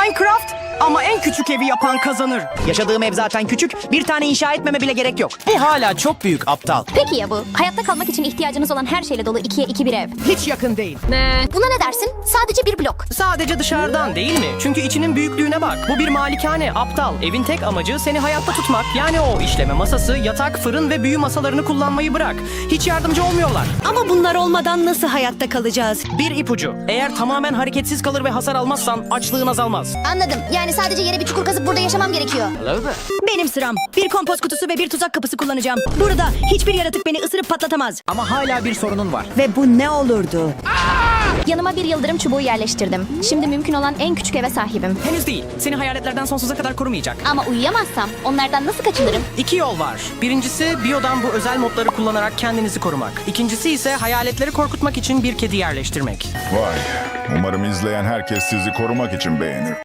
Minecraft ama en küçük evi yapan kazanır. Yaşadığım ev zaten küçük. Bir tane inşa etmeme bile gerek yok. Bu hala çok büyük aptal. Peki ya bu? Hayatta kalmak için ihtiyacınız olan her şeyle dolu ikiye iki bir ev. Hiç yakın değil. Buna ne dersin? Sadece bir blok. Sadece dışarıdan değil mi? Çünkü içinin büyüklüğüne bak. Bu bir malikane, aptal. Evin tek amacı seni hayatta tutmak. Yani o işleme masası, yatak, fırın ve büyü masalarını kullanmayı bırak. Hiç yardımcı olmuyorlar. Ama bunlar olmadan nasıl hayatta kalacağız? Bir ipucu. Eğer tamamen hareketsiz kalır ve hasar almazsan açlığın azalmaz. Anladım. Yani sadece yere bir çukur kazıp burada yaşamam gerekiyor. Benim sıram. Bir kompost kutusu ve bir tuzak kapısı kullanacağım. Burada hiçbir yaratık beni ısırıp patlatamaz. Ama hala bir sorunun var. Ve bu ne olurdu? Yanıma bir yıldırım çubuğu yerleştirdim. Şimdi mümkün olan en küçük eve sahibim. Henüz değil. Seni hayaletlerden sonsuza kadar korumayacak. Ama uyuyamazsam onlardan nasıl kaçınırım? İki yol var. Birincisi biyodan bu özel modları kullanarak kendinizi korumak. İkincisi ise hayaletleri korkutmak için bir kedi yerleştirmek. Vay. Umarım izleyen herkes sizi korumak için beğenir.